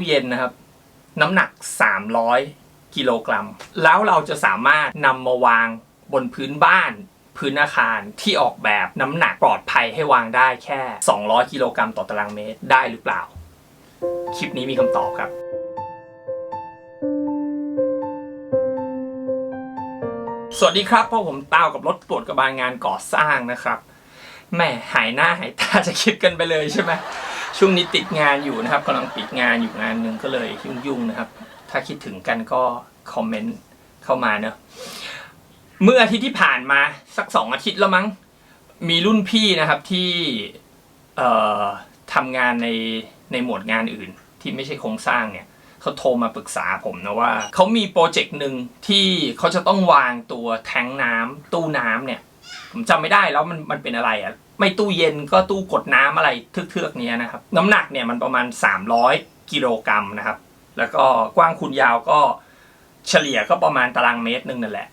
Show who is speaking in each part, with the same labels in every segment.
Speaker 1: ตู้เย็นนะครับ น้ำหนัก 300 กิโลกรัม แล้วเราจะสามารถนำมาวางบนพื้นบ้าน พื้นอาคารที่ออกแบบน้ำหนักปลอดภัยให้วางได้แค่ 200 กิโลกรัมต่อตารางเมตรได้หรือเปล่า คลิปนี้มีคำตอบครับสวัสดีครับพ่อผมต้าวกับรถปวดกระบาลงานก่อสร้างนะครับแหม่หายหน้าหายตาจะคลิปกันไปเลยใช่ไหม ช่วงนี้ติดงานอยู่นะครับกำลังปิดงานอยู่งานหนึ่งก็เลยยุ่งๆนะครับ ถ้าคิดถึงกันก็คอมเมนต์เข้ามาเนอะเมื่ออาทิตย์ที่ผ่านมาสักสองอาทิตย์แล้วมั้งมีรุ่นพี่นะครับที่เอ่อทำงานในในหมวดงานอื่น ที่ไม่ใช่โครงสร้างเนี่ยเขาโทรมาปรึกษาผมนะว่าเขามีโปรเจกต์หนึ่งที่เขาจะต้องวางตัวแทงน้ำตู้น้ำเนี่ย ผมจำไม่ได้แล้วมันมันเป็นอะไรอะ ไม่ตู้เย็นก็ตู้กดน้ำอะไรเทือกๆนี้นะครับ น้ำหนักเนี่ยมันประมาณ 300 กิโลกรัมนะครับ แล้วก็กว้างคูณยาวก็เฉลี่ยก็ประมาณตารางเมตรหนึ่งนั่นแหละ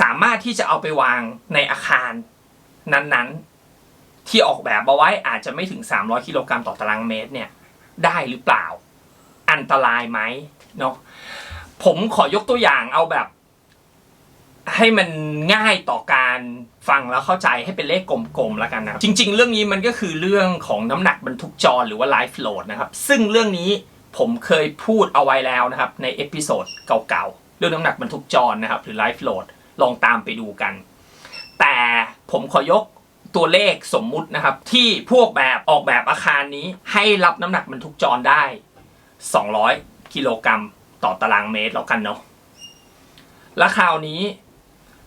Speaker 1: สามารถที่จะเอาไปวางในอาคารนั้นๆ ที่ออกแบบเอาไว้อาจจะไม่ถึง 300 กิโลกรัมต่อตารางเมตรเนี่ยได้หรือเปล่า อันตรายไหมเนาะผมขอยกตัวอย่างเอาแบบ ให้มันง่ายต่อการฟังแล้วเข้าใจให้เป็นเลขกลมๆแล้วกันนะครับ จริง ๆ เรื่องนี้มันก็คือเรื่องของน้ำหนักบรรทุกจรหรือว่าไลฟ์โหลดนะครับ ซึ่งเรื่องนี้ผมเคยพูดเอาไว้แล้วนะครับ ในเอพิโซดเก่าๆ เรื่องน้ำหนักบรรทุกจรนะครับ หรือไลฟ์โหลดลองตามไปดูกัน แต่ผมขอยกตัวเลขสมมุตินะครับ ที่พวกแบบออกแบบอาคารนี้ให้รับน้ำหนักบรรทุกจรได้ 200 กิโลกรัมต่อตารางเมตรแล้วกันเนาะแล้วคราวนี้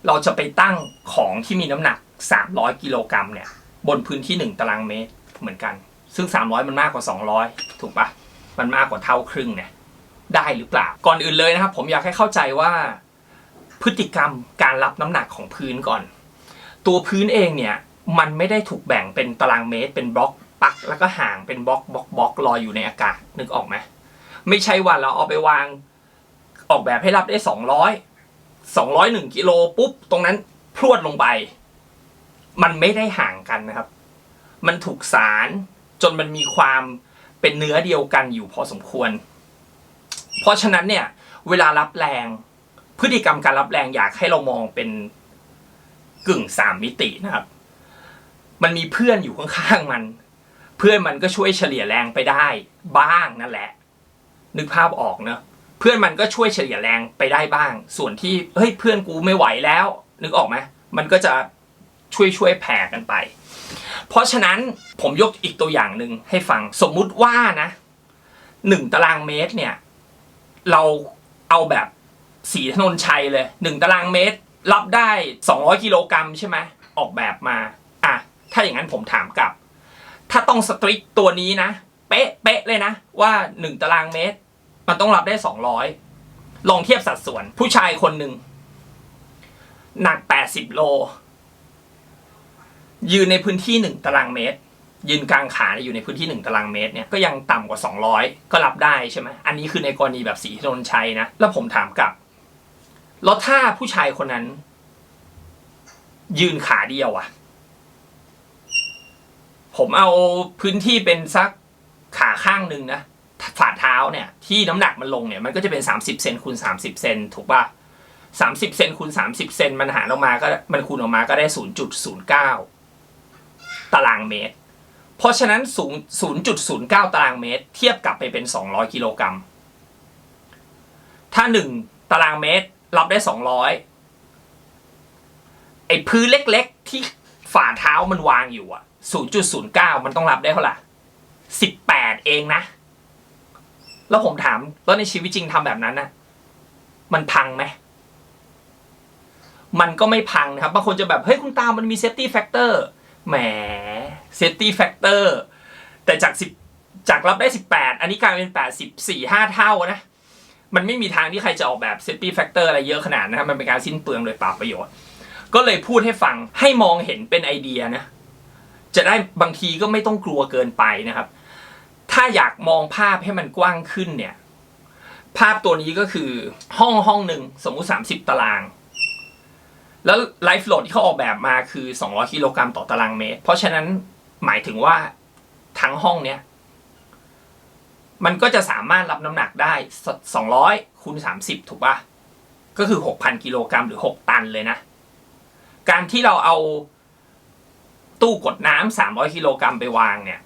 Speaker 1: เราจะไปตั้งของที่มีน้ำหนัก 300 กิโลกรัมเนี่ย บนพื้นที่ 1 ตารางเมตรเหมือนกัน ซึ่ง 300 มันมากกว่า 200 ถูกปะมันมากกว่าเท่าครึ่งเนี่ยได้หรือเปล่า ก่อนอื่นเลยนะครับ ผมอยากให้เข้าใจว่าพฤติกรรมการรับน้ำหนักของพื้นก่อน ตัวพื้นเองเนี่ยมันไม่ได้ถูกแบ่งเป็นตารางเมตร เป็นบล็อกปัก แล้วก็ห่างเป็นบล็อกบล็อกบล็อกลอยอยู่ในอากาศนึกออกไหมไม่ใช่ว่าเราเอาไปวางออกแบบให้รับได้ส สองร้อยหนึ่งกิโลปุ๊บตรงนั้นพรวดลงไป มันไม่ได้ห่างกันนะครับ มันถูกสารจนมันมีความเป็นเนื้อเดียวกันอยู่พอสมควร เพราะฉะนั้นเนี่ย เวลารับแรง พฤติกรรมการรับแรงอยากให้เรามองเป็นกึ่งสามมิตินะครับ มันมีเพื่อนอยู่ข้างๆมัน เพื่อนมันก็ช่วยเฉลี่ยแรงไปได้ บ้างนั่นแหละ นึกภาพออกเนอะ เพื่อนมันก็ช่วยเฉลี่ยแรงไปได้บ้าง ส่วนที่เฮ้ยเพื่อนกูไม่ไหวแล้ว นึกออกไหมมันก็จะช่วยช่วยแผ่กันไป เพราะฉะนั้นผมยกอีกตัวอย่างหนึ่งให้ฟังสมมุติว่านะหนึ่งตารางเมตรเนี่ย เราเอาแบบสีถนนชัยเลยหนึ่งตารางเมตร รับได้สองร้อยกิโลกรัมใช่ไหมออกแบบมา อะ ถ้าอย่างนั้นผมถามกลับ ถ้าต้องสตริกตัวนี้นะ เป๊ะเป๊ะเลยนะ ว่าหนึ่งตารางเมตร มันต้องรับได้สองร้อยลองเทียบสัดส่วน ผู้ชายคนหนึ่งหนักแปดสิบโล ยืนในพื้นที่หนึ่งตารางเมตร ยืนกลางขาอยู่ในพื้นที่หนึ่งตารางเมตรเนี่ยก็ยังต่ำกว่าสองร้อยก็รับได้ใช่ไหมอันนี้คือในกรณีแบบสีถนนชัยนะ แล้วผมถามกลับแล้วถ้าผู้ชายคนนั้น ยืนขาเดียวอะผมเอาพื้นที่เป็นสักขาข้างหนึ่งนะ ฝ่าเท้าเนี่ยที่น้ำหนักมันลงเนี่ยมันก็จะเป็น 30เซนคูณ30เซนถูกป่ะ30เซนคูณ30เซนมันหารออกมาก็มันคูณออกมาก็ได้ 0.09 ตารางเมตร เพราะฉะนั้น0 0.09 ตารางเมตร เทียบกับไปเป็น 200 กิโลกรัม ถ้า 1 ตารางเมตรรับได้ 200 ไอ้พื้นเล็กๆ ที่ฝ่าเท้ามันวางอยู่อะ0.09 มันต้องรับได้เท่าไหร่18 เองนะ แล้วผมถามแล้วในชีวิตจริงทำแบบนั้นนะมันพังไหมมันก็ไม่พังนะครับบางคนจะแบบเฮ้ยคุณตามันมีเซฟตี้แฟกเตอร์แหมเซฟตี้แฟกเตอร์แต่จากสิบจากรับได้สิบแปดอันนี้กลายเป็นแปดสิบสี่ห้าเท่านะ มันไม่มีทางที่ใครจะออกแบบเซฟตี้แฟกเตอร์อะไรเยอะขนาดนะครับมันเป็นการสิ้นเปลืองโดยเปล่าประโยชน์ ก็เลยพูดให้ฟังให้มองเห็นเป็นไอเดียนะ จะได้บางทีก็ไม่ต้องกลัวเกินไปนะครับ ถ้าอยากมองภาพให้มันกว้างขึ้นเนี่ย ภาพตัวนี้ก็คือห้องห้องหนึ่งสมมุติ 30 ตาราง แล้วไลฟ์โหลดที่เขาออกแบบมาคือ 200 กิโลกรัมต่อตารางเมตร เพราะฉะนั้นหมายถึงว่าทั้งห้องเนี้ยมันก็จะสามารถรับน้ำหนักได้ 200คูณ30 ถูกป่ะ ก็คือ 6,000 กิโลกรัมหรือ 6 ตันเลยนะ การที่เราเอาตู้กดน้ำ300 กิโลกรัมไปวางเนี่ย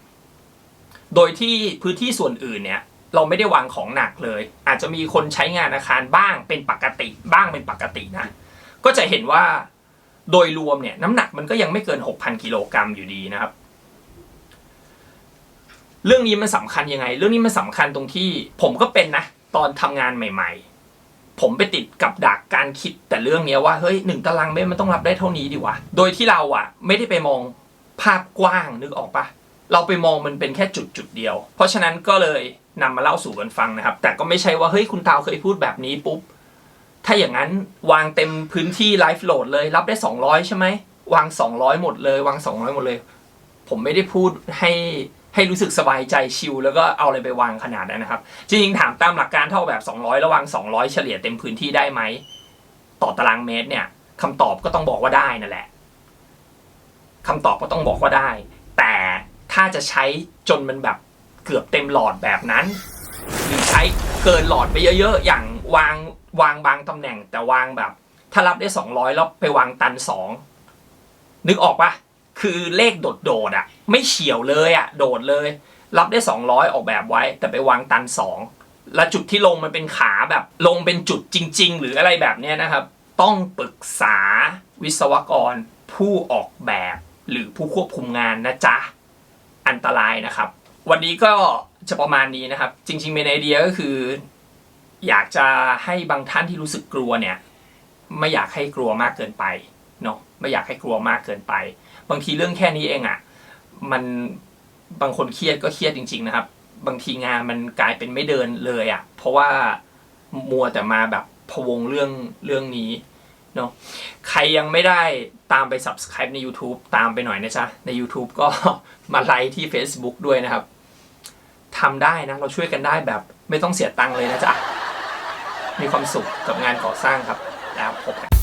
Speaker 1: โดยที่พื้นที่ส่วนอื่นเนี่ยเราไม่ได้วางของหนักเลย อาจจะมีคนใช้งานอาคารบ้างเป็นปกติบ้างเป็นปกตินะก็จะเห็นว่าโดยรวมเนี่ยน้ำหนักมันก็ยังไม่เกิน 6,000กิโลกรัมอยู่ดีนะครับ เรื่องนี้มันสำคัญยังไง เรื่องนี้มันสำคัญตรงที่ผมก็เป็นนะตอนทำงานใหม่ ๆ ผมไปติดกับดักการคิดแต่เรื่องเนี้ยว่าเฮ้ยหนึ่งตารางเมตรมันต้องรับได้เท่านี้ดีวะโดยที่เราอะไม่ได้ไปมองภาพกว้างนึกออกปะ เราไปมองมันเป็นแค่จุดจุดๆเดียว เพราะฉะนั้นก็เลยนำมาเล่าสู่กันฟังนะครับ แต่ก็ไม่ใช่ว่าเฮ้ยคุณตาวเคยพูดแบบนี้ปุ๊บ ถ้าอย่างนั้นวางเต็มพื้นที่ไลฟ์โหลดเลย รับได้ 200 ใช่ไหมวาง 200 หมดเลย วาง 200 หมดเลย ผมไม่ได้พูดให้ให้รู้สึกสบายใจชิลแล้วก็เอาอะไรไปวางขนาดนั้นนะครับ จริงๆถามตามหลักการเท่าแบบ 200แล้ววาง 200 เฉลี่ยเต็มพื้นที่ได้ไหมต่อตารางเมตรเนี่ยคำตอบก็ต้องบอกว่าได้นั่นแหละคำตอบก็ต้องบอกว่าได้ แต่ ถ้าจะใช้จนมันแบบเกือบเต็มหลอดแบบนั้น หรือใช้เกินหลอดไปเยอะๆ อย่างวางวางบางตำแหน่ง แต่วางแบบ ถ้ารับได้ 200 แล้วไปวางตัน 2 นึกออกปะคือเลขโดดๆอะ ไม่เฉียวเลยอะ โดดเลย รับได้ 200 ออกแบบไว้ แต่ไปวางตัน 2 และจุดที่ลงมันเป็นขาแบบลงเป็นจุดจริง ๆ หรืออะไรแบบเนี้ยนะครับ ต้องปรึกษาวิศวกรผู้ออกแบบ หรือผู้ควบคุมงานนะจ๊ะ อันตรายนะครับ วันนี้ก็จะประมาณนี้นะครับ จริงๆเป็นไอเดียก็คือ อยากจะให้บางท่านที่รู้สึกกลัวเนี่ย ไม่อยากให้กลัวมากเกินไปเนาะไม่อยากให้กลัวมากเกินไป บางทีเรื่องแค่นี้เองอะ่ะมันบางคนเครียดก็เครียดจริง ๆ นะครับ บางทีงานมันกลายเป็นไม่เดินเลยอะ่ะเพราะว่ามัวแต่มาแบบพวงเรื่องเรื่องนี้ เนาะใครยังไม่ได้ตามไป subscribe ใน YouTube ตามไปหน่อยนะจ๊ะ ใน YouTube ก็มาไลค์ที่ Facebook ด้วยนะครับทำได้นะ เราช่วยกันได้แบบไม่ต้องเสียตังค์เลยนะจ๊ะ มีความสุขกับงานก่อสร้างครับ แล้วพบกัน